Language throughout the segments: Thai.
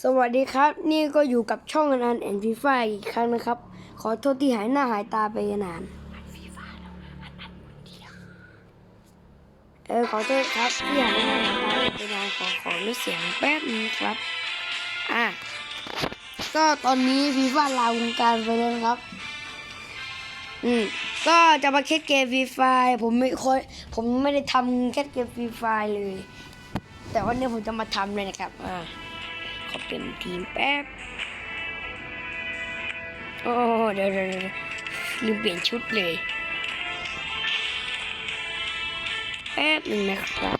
สวัสดีครับ นี่ก็อยู่กับช่องนันแอนฟีฟาอีกครั้งนะครับ ขอโทษที่หายหน้าหายตาไปนานเออขอโทษครับที่หายหน้าหายตาไปนานขอขอลดเสียงแป๊บนึงครับ อะก็ตอนนี้ฟีฟ่าลาวงการไปแล้วครับ อืมก็จะมาแคสเกมฟรีไฟผมไม่ค่อยผมไม่ได้ทำแคสเกมฟรีไฟเลย แต่วันนี้ผมจะมาทำเลยนะครับอ่า ขอเป็นทีมแป๊บ โอ้เดี๋ยวเดี๋ยวเดี๋ยวลืมเปลี่ยนชุดเลย แป๊บหนึ่งนะครับ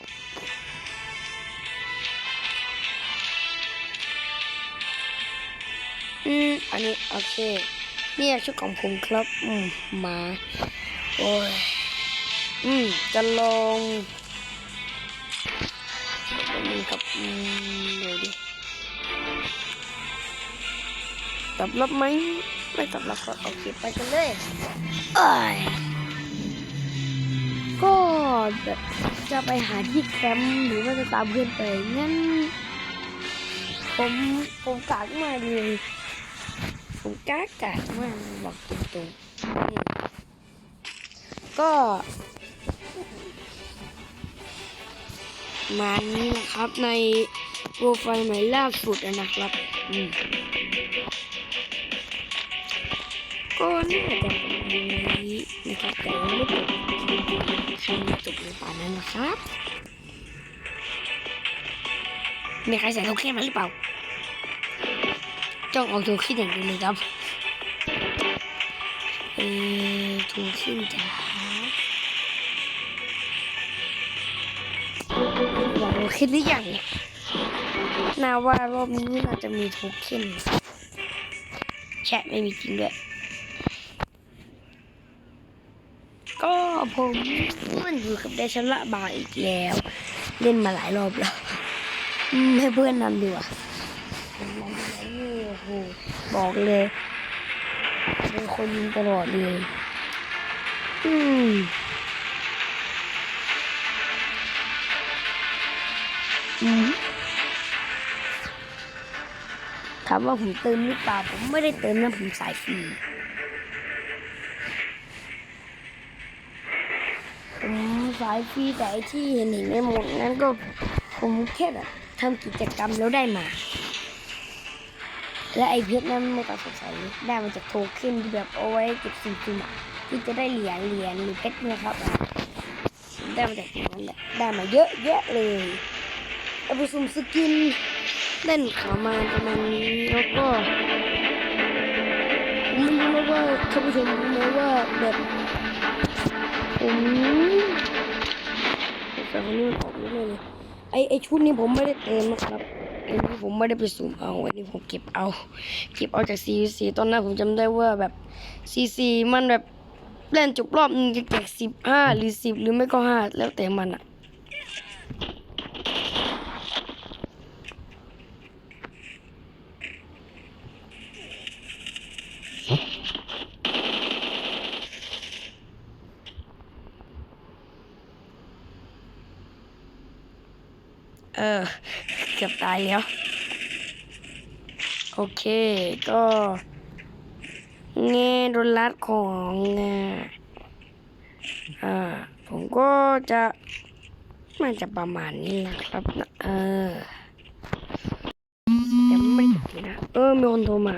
อืม อันนี้โอเค เนี่ยชุดของผมครับ อืม มา โอ้ย อืม จะลองเดี๋ยว ตอบรับไหมไม่ตอบรับก็โอเคไปกันเลยเอ้ยก็แบบจะไปหาที่แคมป์หรือว่าจะตามเพื่อนไปงั้น ผมผมกากมากเลย ผมกากกากมากบอกตรงๆนี่ก็มานี้นะครับในโปรไฟล์ใหม่ล่าสุดอะนะครับ อืม ก็น่าจะประมาณนี้นะครับแต่ยังไม่จบครมาจบในป่านั้นนะครับมีใครใส่โทเค็นมาหรือเปล่าจ้องเอาโทเค็นอย่างเดียวเลยครับเออโทเค็นจ๋าหวังโทเค็นหรือยังเนี่ยน่าว่ารอบนี้น่าจะมีโทเค็นแชะไม่มีจริงด้วย ก็ผมมันอยู่กับเดชละบาอีกแล้ว เล่นมาหลายรอบแล้วอืมให้เพื่อนนำดีกว่าผมนำไปแล้วนี่โอ้โหบอกเลยเป็นคนยิงตลอดเลยอืมอืมถามว่าผมเติมหรือเปล่าผมไม่ได้เติมนะผมสายฟรี ผม สายฟรีแต่ไอที่เห็นเห็นในหมดนั้นก็ผมแค่แบบทำกิจกรรมแล้วได้มา และไอเพชรนั้นไม่ต้องสงสัยได้มาจากโทเค็นที่แบบเอาไว้เก็บสิ่งที่มาที่จะได้เหรียญเหรียญหรือเพชรนี่ยครับได้มาจากตรงนั้นแหละได้มาเยอะแยะเลยเอาไปสุ่มสกินเล่นขามาประมาณนี้แล้วก็ผมไม่รู้ว่าท่านผู้ชมรู้ไหมว่าแบบผม แต่คนนี้มันออกไม่ได้เลยไอไอชุดนี้ผมไม่ได้เติมนะครับไอนี้ผมไม่ได้ไปสุ่มเอาไอนี้ผมเก็บเอา เก็บเอาจากซีซีตอนนั้นผมจำได้ว่าแบบซีซีมันแบบเล่นจบรอบนึงจะแจกสิบห้าหรือสิบหรือไม่ก็ห้าแล้วแต่มันอะเออเกือบตายแล้ว โอเคก็เง่โดนลัดของอ่าผมก็จะมันจะประมาณนี้นะครับนะเออยังไม่ได้จบนะ เออมีคนโทรมา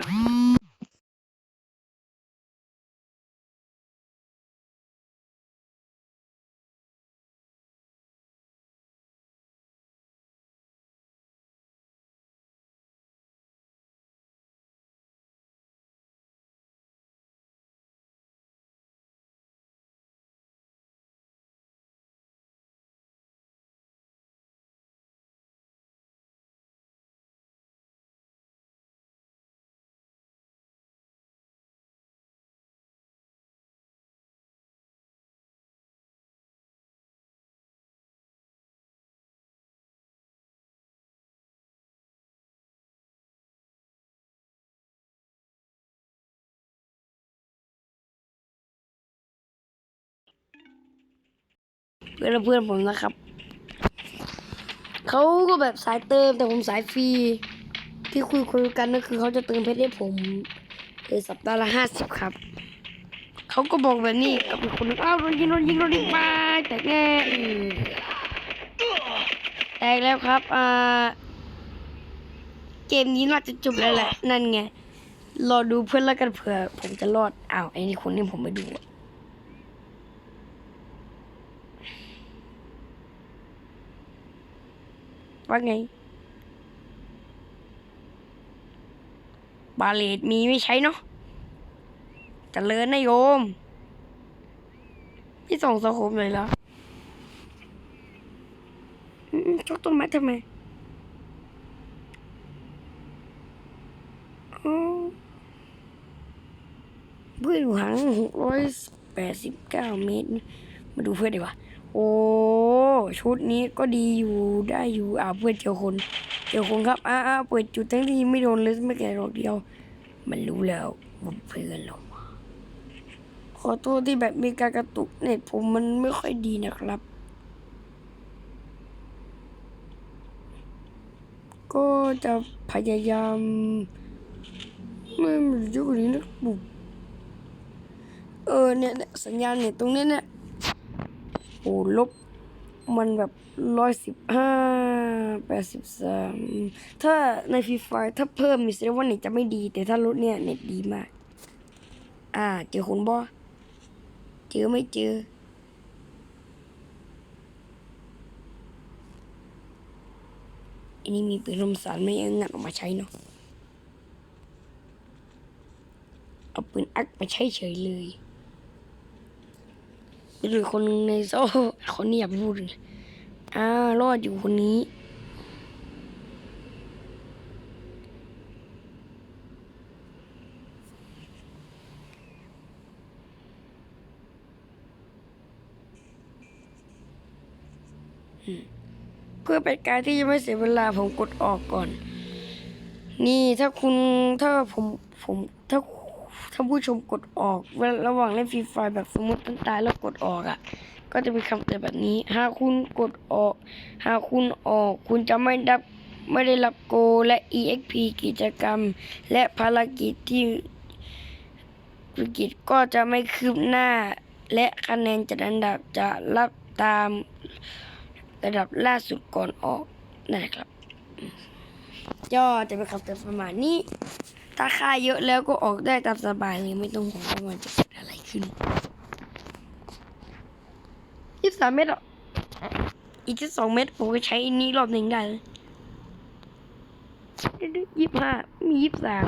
พื่อนเพื่อนผมนะครับเขาก็แบบสายเติมแต่ผมสายฟรีที่คุยคุยกันก็คือเขาจะเติมเพชรให้ผมเออสัปดาห์ละห้าสิบครับเขาก็บอกแบบนี้กับอีกคนนึงอ้าวโดนยิงโดนยิงโดนยิงมาแต่แง่แตกแล้วครับอ่าเกมนี้น่าจะจบแล้วแหละ นั่นไงรอดูเพื่อนแล้วกันเผื่อ ผมจะรอดอ้าวไอ้นี่คนนี้ผมไม่ดูอะ ว่าไง บาเลตมีไม่ใช้เนาะจะเจริญนะโยม พี่ส่งสโคมเลยแล้วอืมชกต้นไม้ทำไมอ๋อเพื่อนอยู่ห่างหกร้อยแปดสิบเก้าเมตร มาดูเพื่อนดีกว่า โอ้ ชุดนี้ก็ดีอยู่ได้อยู่อ่าเพื่อนเจอคน เจอคนครับอ้าอาเปิดจุดทั้งที่ไม่โดนเลยไม่แก่ดอกเดียว มันรู้แล้วว่าเพื่อนเราขอโทษที่แบบมีการกระตุกเน็ตผมมันไม่ค่อยดีนะครับ ก็จะพยายามไม่มันจะกว่านี้นะบุกเออเนี่ยสัญญาณเน็ตตรงนี้เนี่ย โอ้ลบมันแบบร้อยสิบห้าแปดสิบสามถ้าในฟรีไฟถ้าเพิ่มมีแสดงว่าเน็ตจะไม่ดี แต่ถ้าลดเนี่ยเน็ตดีมาก อ่า เจอคนบ่เจอไม่เจอ อันนี้มีปืนลมสารไม่เอางัดออกมาใช้เนาะ เอาปืนอักมาใช้เฉยเลย หรือคนหนึ่งในโซ่คนนี้อย่าไปพูดอ่ารอดอยู่คนนี้เพื่อเป็นการที่จะไม่เสียเวลาผมกดออกก่อน นี่ถ้าคุณถ้าผมผม ถ้าผู้ชมกดออกเวลาระหว่างเล่นฟรีไฟแบบสมมติตั้งตายแล้วกดออกอะ ก็จะมีคำเตือนแบบนี้ หากคุณกดออก หากคุณออก คุณจะไม่ได้ไม่ได้รับโกและ EXP กิจกรรม และภารกิจที่ภารกิจก็จะไม่คืบหน้า และคะแนนจัดอันดับจะรับตามระดับล่าสุดก่อนออกนะครับย่อจะเป็นคำเตือนประมาณนี้ ถ้าค่าเยอะแล้วก็ออกได้ตามสบายเลยไม่ต้องห่วงว่ามันจะเกิดอะไรขึ้นยี่สิบสามเมตรอีกแค่สองเมตรผมก็ใช้อันนี้รอบหนึ่งได้ยี่สิบห้ามียี่สิบสาม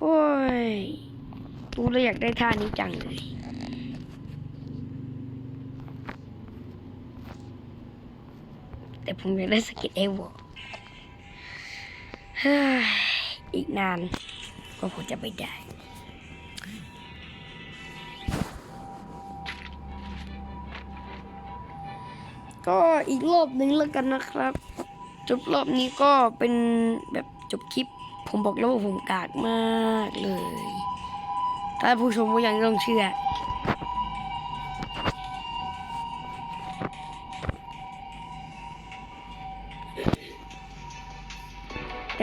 โอ้ยดูแล้วอยากได้ท่านี้จังเลยแต่ผมอยากได้สก็ตเอวอร์ อีกนานก็ผมจะไปได้ก็อีกรอบหนึ่งแล้วกันนะครับ จบรอบนี้ก็เป็นแบบจบคลิป ผมบอกแล้วว่าผมกากมากเลย ถ้าผู้ชมก็ยังต้องเชื่อ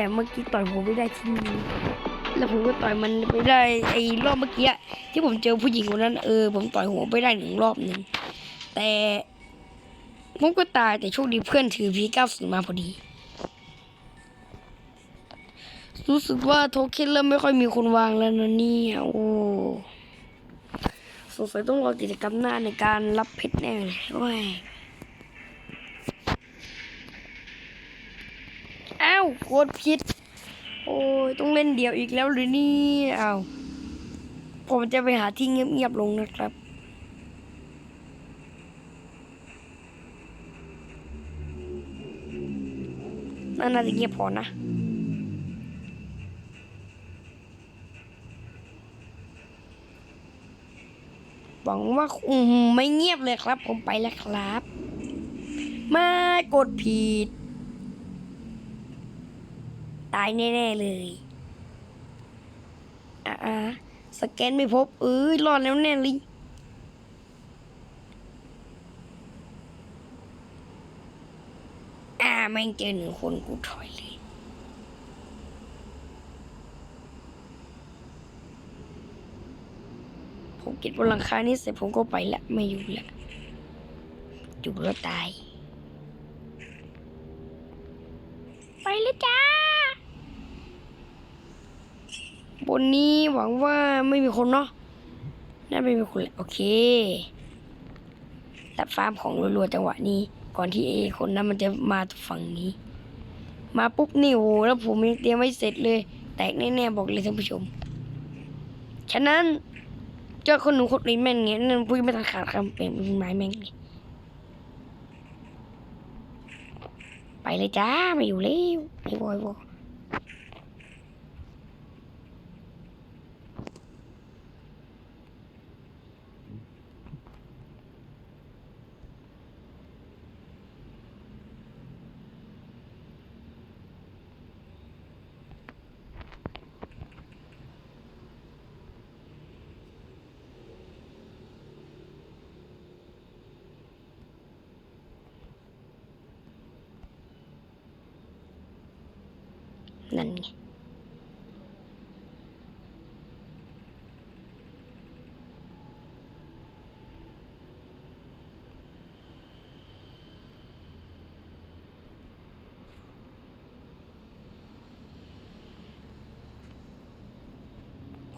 แต่เมื่อกี้ต่อยผมไม่ได้ที่นี่แล้วผมก็ต่อยมันไปได้ไอ้รอบเมื่อกี้ที่ผมเจอผู้หญิงคนนั้นเออผมต่อยหัวไปได้หนึ่งรอบหนึ่งแต่ผมก็ตายแต่โชคดีเพื่อนถือพีเก้าสิมาพอดี รู้สึกว่าโทเค็นเริ่มไม่ค่อยมีคนวางแล้วนะเนี่ยโอ้สงสัยต้องรอกิจกรรมหน้าในการรับเพชรแน่เลยโอ้าวโคตรผิด โอ้ยต้องเล่นเดี่ยวอีกแล้วหรือนี่อ้าวผมจะไปหาที่เงียบๆลงนะครับน่าน่าจะเงียบพอนะหวังว่าอืมไม่เงียบเลยครับ ผมไปแล้วครับ มากดผิด ตายแน่ๆเลยอ่าสแกนไม่พบเอ้ยรอดแล้วแน่ลิอ่าไม่เจอหนึ่งคนกูถอยเลยผมกิบบนหลังคานี้เสร็จผมก็ไปละไม่อยู่ละอยู่แล้วตาย ไปแล้วจ้า บนนี้หวังว่าไม่มีคนเนาะน่าไม่มีคนแหละโอเคตัดฟาร์มของรัวๆจังหวะนี้ ก่อนที่เอคนนั้นมันจะมาฝั่งนี้ มาปุ๊บนี่โหแล้วผมยังเตรียมไม่เสร็จเลย แตกแน่ๆบอกเลยท่านผู้ชม ฉะนั้นเจ้าคนหนุ่มคนนี้แม่งเงี้ยนั่นพูดไม่ทันขาดคำเป็นไม้แม่งเลยไปเลยจ้าไม่อยู่แล้วไอ้บอยบอย นั่นไง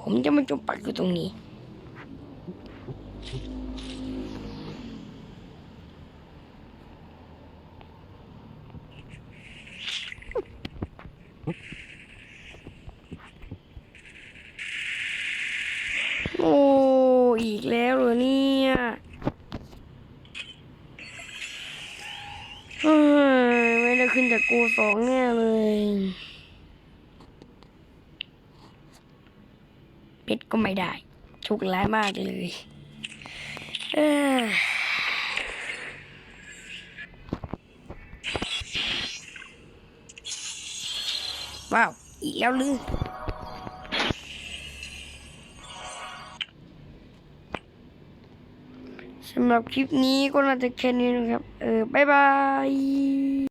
ผมจะมาจมปักอยู่ตรงนี้ กูสองแน่เลยเพชรก็ไม่ได้โชคร้ายมากเลยเอ้ยว้าว อีกแล้วลือสำหรับคลิปนี้ก็น่าจะแค่นี้นะครับ เออ บ๊ายบาย